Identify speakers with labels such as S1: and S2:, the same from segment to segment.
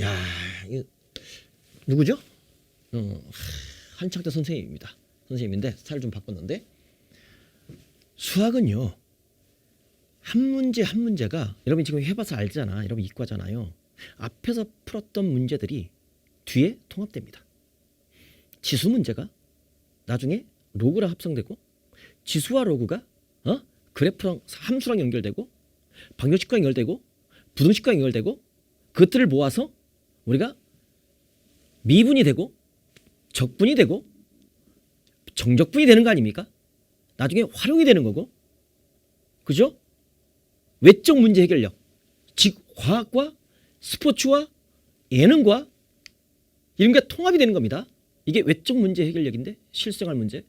S1: 야, 이 누구죠? 어, 한창대 선생님입니다. 선생님인데 스타일 좀 바꿨는데 수학은요 한 문제 한 문제가 여러분 지금 해봐서 알잖아. 여러분 이과잖아요. 앞에서 풀었던 문제들이 뒤에 통합됩니다. 지수 문제가 나중에 로그랑 합성되고 지수와 로그가 어? 그래프랑 함수랑 연결되고 방정식과 연결되고 부등식과 연결되고 그것들을 모아서 우리가 미분이 되고 적분이 되고 정적분이 되는 거 아닙니까? 나중에 활용이 되는 거고 그죠? 외적 문제 해결력 즉 과학과 스포츠와 예능과 이런 게 통합이 되는 겁니다. 이게 외적 문제 해결력인데 실생활 문제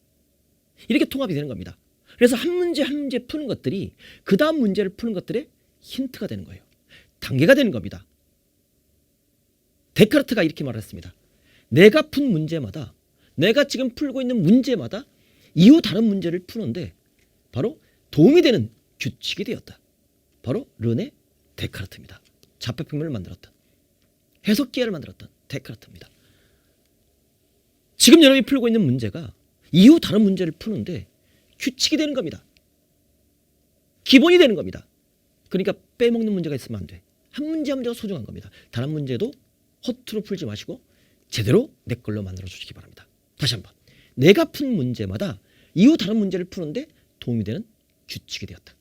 S1: 이렇게 통합이 되는 겁니다. 그래서 한 문제 한 문제 푸는 것들이 그 다음 문제를 푸는 것들의 힌트가 되는 거예요. 단계가 되는 겁니다. 데카르트가 이렇게 말했습니다. 내가 푼 문제마다 내가 지금 풀고 있는 문제마다 이후 다른 문제를 푸는데 바로 도움이 되는 규칙이 되었다. 바로 르네 데카르트입니다. 자폐평면을 만들었던 해석기회를 만들었던 데카르트입니다. 지금 여러분이 풀고 있는 문제가 이후 다른 문제를 푸는데 규칙이 되는 겁니다. 기본이 되는 겁니다. 그러니까 빼먹는 문제가 있으면 안 돼. 한 문제 한 문제가 소중한 겁니다. 단한 문제도 허투루 풀지 마시고 제대로 내 걸로 만들어 주시기 바랍니다. 다시 한번. 내가 푼 문제마다 이후 다른 문제를 푸는데 도움이 되는 규칙이 되었다.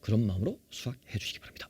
S1: 그런 마음으로 수학해 주시기 바랍니다.